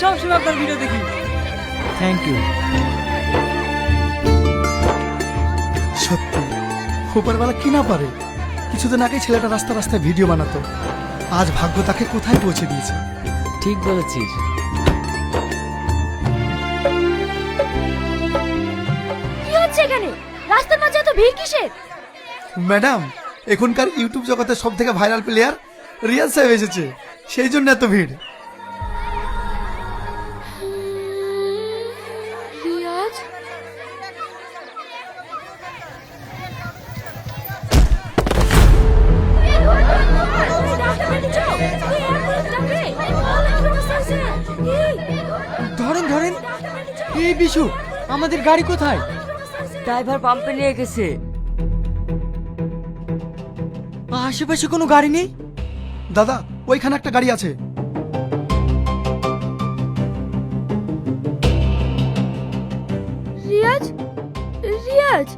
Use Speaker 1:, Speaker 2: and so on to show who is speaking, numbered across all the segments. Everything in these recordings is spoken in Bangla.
Speaker 1: সবসময় আপনার ভিডিও দেখি।
Speaker 2: থ্যাংক ইউ
Speaker 3: সত্যি উপরবেলা কি না পারে? কিছুদিন আগে ছেলেটা রাস্তা রাস্তায় ভিডিও বানাতো। আজ ভাগ্য তাকে কোথায় পৌঁছে দিয়েছে?
Speaker 1: ঠিক বলেছিস।
Speaker 4: কি হচ্ছে এখানে? রাস্তার মাঝে এত ভিড় কিসের?
Speaker 3: ম্যাডাম এখনকার ইউটিউব জগতের সব থেকে ভাইরাল প্লেয়ার রিয়াজ সাহেব এসেছে। সেই জন্য এত ভিড়।
Speaker 2: এই বিশু আমাদের গাড়ি কোথায়?
Speaker 1: ড্রাইভার পাম্পে নিয়ে গেছে।
Speaker 2: আশেপাশে কোনো গাড়ি নেই?
Speaker 3: দাদা ওইখানে একটা গাড়ি আছে।
Speaker 4: রিয়াজ? রিয়াজ?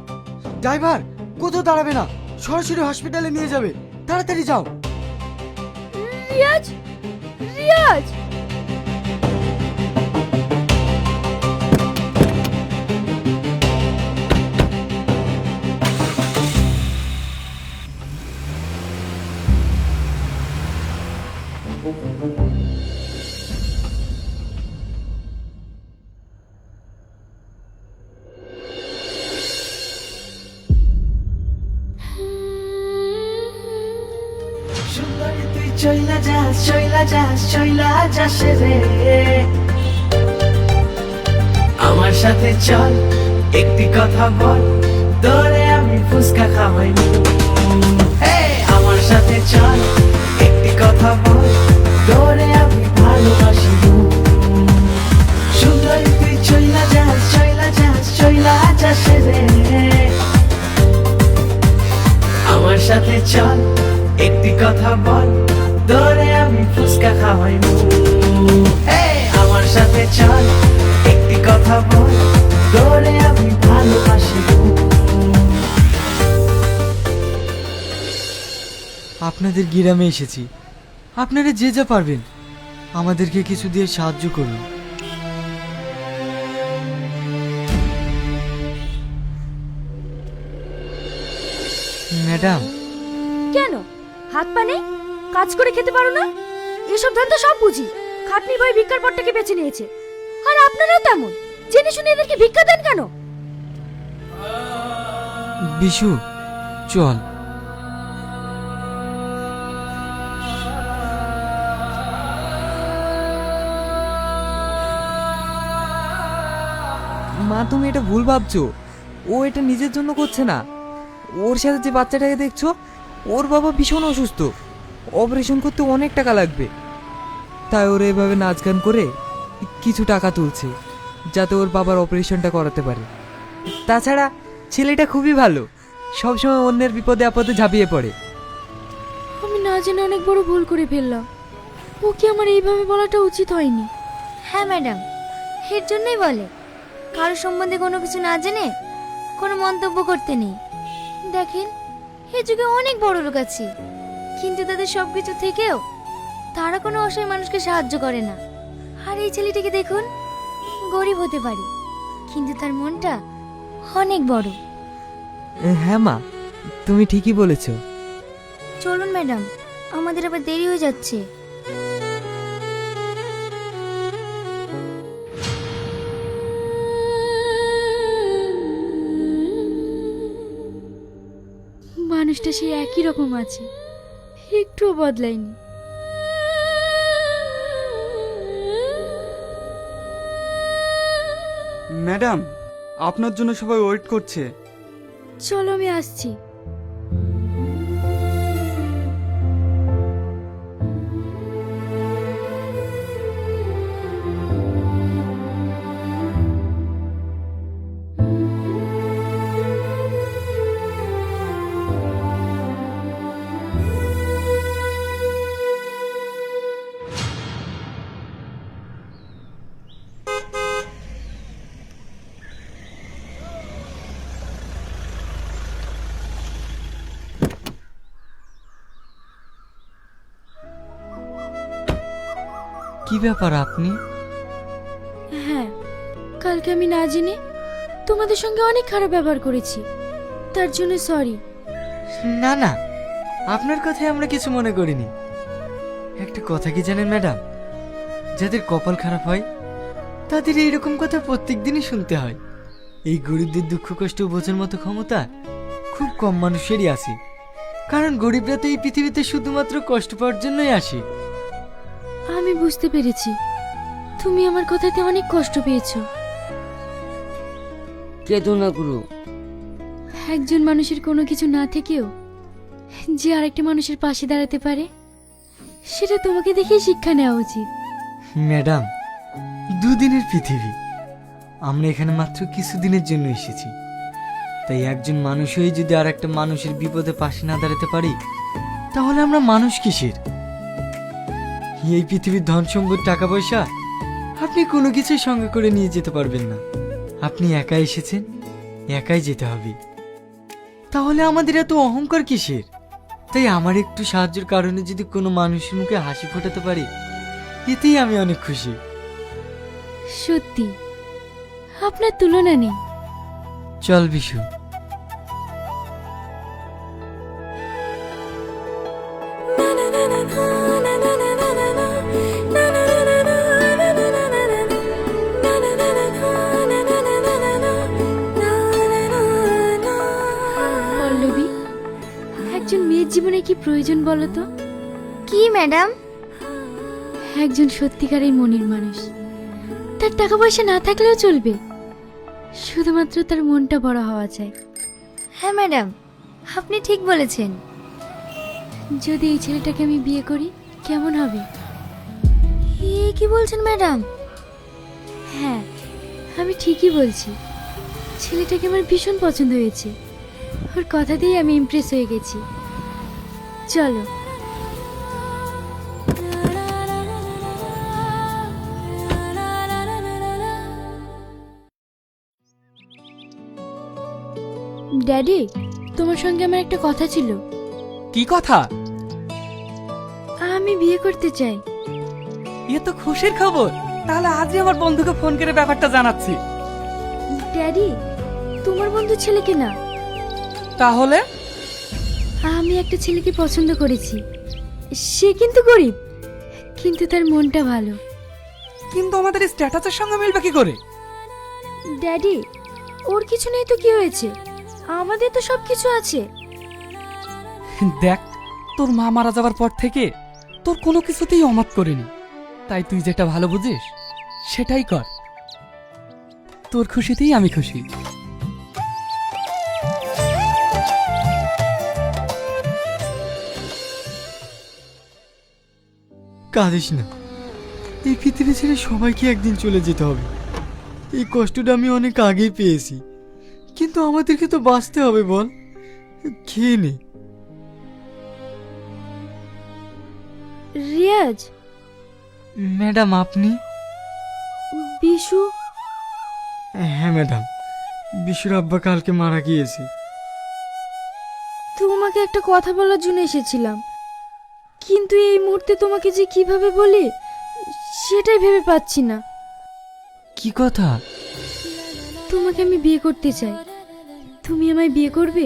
Speaker 2: ড্রাইভার কোথাও দাঁড়াবে না। সরাসরি হসপিটালে নিয়ে যাবে। তাড়াতাড়ি যাও।
Speaker 4: রিয়াজ? রিয়াজ?
Speaker 5: চইলা যাস চইলা যাস চইলা যাস রে। আমার সাথে চল একটি কথা বল তোরে আমি ফুসকা খাওয়াই আমার সাথে চল একটি কথা বল তোরে আমি ভালোবাসি সুন্দরী তুই চইলা যাস চইলা যাস চইলা যাস রে। আমার সাথে চল একটি কথা বল তোরে আমি ফুসকা খাওয়াই আমার সাথে চল একটি কথা বল তোরে আমি ভালোবাসি
Speaker 2: আপনাদের গ্রামে এসেছি। আপনারা যে যা পারবেন আমাদেরকে কিছু দিয়ে সাহায্য করুন। ম্যাডাম।
Speaker 4: কেন? হাত পা নেই? কাজ করে খেতে পারো না? এসব ধান তো সব বুঝি। খাটনি ভাই ভিক্ষার পটটাকে বেছে নিয়েছে। আর আপনারাও তেমন। জেনে শুনে এদেরকে ভিক্ষা দেন কেন?
Speaker 2: বিশু চল।
Speaker 6: মা তুমি এটা ভুল ভাবছ। ও এটা নিজের জন্য করছে না। ওর সাথে যে বাচ্চাটাকে দেখছ ওর বাবা ভীষণ অসুস্থ। অপারেশন করতে অনেক টাকা লাগবে। তাই ওর এভাবে নাচ গান করে কিছু টাকা তুলছে যাতে ওর বাবার অপারেশনটা করাতে পারে। তাছাড়া ছেলেটা খুবই ভালো সবসময় অন্যের বিপদে আপদে ঝাঁপিয়ে পড়ে।
Speaker 4: আমি না জেনে অনেক বড় ভুল করে ফেললাম। ও কি আমার এইভাবে বলাটা উচিত হয়নি।
Speaker 7: হ্যাঁ ম্যাডাম। এর জন্যই বলে। কারও সম্বন্ধে কোনো কিছু না জেনে কোনো মন্তব্য করতে নেই। দেখেন এ যুগে অনেক বড় লোক আছে। কিন্তু তাদের সব কিছু থেকেও তারা কোনো অসহায় মানুষকে সাহায্য করে না। আর এই ছেলেটিকে দেখুন গরিব হতে পারে কিন্তু তার মনটা অনেক বড়।
Speaker 6: হ্যাঁ মা তুমি ঠিকই বলেছ।
Speaker 7: চলুন ম্যাডাম আমাদের আবার দেরি হয়ে যাচ্ছে।
Speaker 4: মানুষটা সেই একই রকম আছে। একটুও বদলায়নি।
Speaker 8: ম্যাডাম আপনার জন্য সবাই ওয়েট করছে।
Speaker 4: চলো আমি আসছি।
Speaker 2: কি ব্যাপার আপনি?
Speaker 4: হ্যাঁ কালকে আমি না জেনে তোমাদের সঙ্গে অনেক খারাপ ব্যবহার করেছি। তার জন্য সরি।
Speaker 2: না না আপনার কথায় আমরা কিছু মনে করিনি। একটা কথা কি জানেন ম্যাডাম? যাদের কপাল খারাপ হয় তাদের এইরকম কথা প্রত্যেক দিনই শুনতে হয়। এই গরিবদের দুঃখ কষ্ট বোঝার মতো ক্ষমতা খুব কম মানুষেরই আছে। কারণ গরিবরা তো এই পৃথিবীতে শুধুমাত্র কষ্ট পাওয়ার জন্যই আসে।
Speaker 4: আমি বুঝতে পেরেছি। তুমি আমার কথাতে অনেক কষ্ট পেয়েছ।
Speaker 1: কেঁদো না গুরু
Speaker 4: একজন মানুষের কোনো কিছু না থেকেও যে আরেকটা মানুষের পাশে দাঁড়াতে পারে সেটা তোমাকে দেখেই শিক্ষা নেওয়া উচিত।
Speaker 2: ম্যাডাম দুদিনের পৃথিবী। আমরা এখানে মাত্র কিছুদিনের জন্য এসেছি। তাই একজন মানুষ হয়ে যদি আর একটা মানুষের বিপদে পাশে না দাঁড়াতে পারি তাহলে আমরা মানুষ কিসের? এই পৃথিবীর ধন সম্পদ টাকা পয়সা আপনি কোনো কিছুই সঙ্গে করে নিয়ে যেতে পারবেন না। আপনি একা এসেছেন একাই যেতে হবে। তাহলে আমাদের এত অহংকার কিসের? তাই আমার একটু সাহায্যের কারণে যদি কোনো মানুষের মুখে হাসি ফোটাতে পারি এতেই আমি অনেক খুশি।
Speaker 4: সত্যি আপনার তুলনা নেই।
Speaker 2: চল বিশু।
Speaker 4: একজন মেয়ের জীবনে কি প্রয়োজন বলো তো?
Speaker 7: কি ম্যাডাম?
Speaker 4: একজন সত্যিকারের মনের মানুষ। তার টাকা পয়সা না থাকলেও চলবে। শুধুমাত্র তার মনটা বড় হওয়া চাই।
Speaker 7: হ্যাঁ ম্যাডাম আপনি ঠিক বলেছেন।
Speaker 4: যদি এই ছেলেটাকে আমি বিয়ে করি কেমন হবে?
Speaker 7: এ কি বলছেন ম্যাডাম?
Speaker 4: হ্যাঁ আমি ঠিকই বলছি। ছেলেটাকে আমার ভীষণ পছন্দ হয়েছে। ওর কথাতেই আমি ইমপ্রেস হয়ে গেছি। চলো। ড্যাডি তোমার সঙ্গে আমার একটা কথা ছিল।
Speaker 9: কি কথা?
Speaker 4: আমি বিয়ে করতে চাই।
Speaker 9: এ তো খুশির খবর। তাহলে আজই আমার বন্ধুকে ফোন করে ব্যাপারটা জানাচ্ছি।
Speaker 4: ড্যাডি তোমার বন্ধু ছেলেকে না
Speaker 9: তাহলে?
Speaker 4: আমি একটা ছেলেকে পছন্দ করেছি। সে কিন্তু গরিব কিন্তু তার মনটা ভালো।
Speaker 9: কিন্তু আমাদের স্ট্যাটাসের সঙ্গে মিলবে কি করে?
Speaker 4: ড্যাডি ওর কিছু নেই তো কি হয়েছে? আমাদের তো সব কিছু আছে।
Speaker 9: দেখ তোর মা মারা যাওয়ার পর থেকে তোর কোনো কিছুতেই অমত করেনি। তাই তুই যেটা ভালো বুঝিস সেটাই কর। তোর খুশিতেই আমি খুশি।
Speaker 2: কাঁদিস না। এই পৃথিবী ছেড়ে সবাইকে একদিন চলে যেতে হবে। এই কষ্টটা আমি অনেক আগেই পেয়েছি। কিন্তু আমাদেরকে তো বাঁচতে হবে বল। খেয়ে নে।
Speaker 4: রিয়াজ।
Speaker 2: ম্যাডাম আপনি?
Speaker 4: বিশু?
Speaker 2: হ্যাঁ ম্যাডাম। বিশুর আব্বা কালকে মারা গিয়েছে।
Speaker 4: তোমাকে একটা কথা বলার জন্য এসেছিলাম। কিন্তু এই মুহূর্তে তোমাকে যে কীভাবে বলি সেটাই ভেবে পাচ্ছি না।
Speaker 2: কি কথা?
Speaker 4: তোমাকে আমি বিয়ে করতে চাই। তুমি আমায় বিয়ে করবে?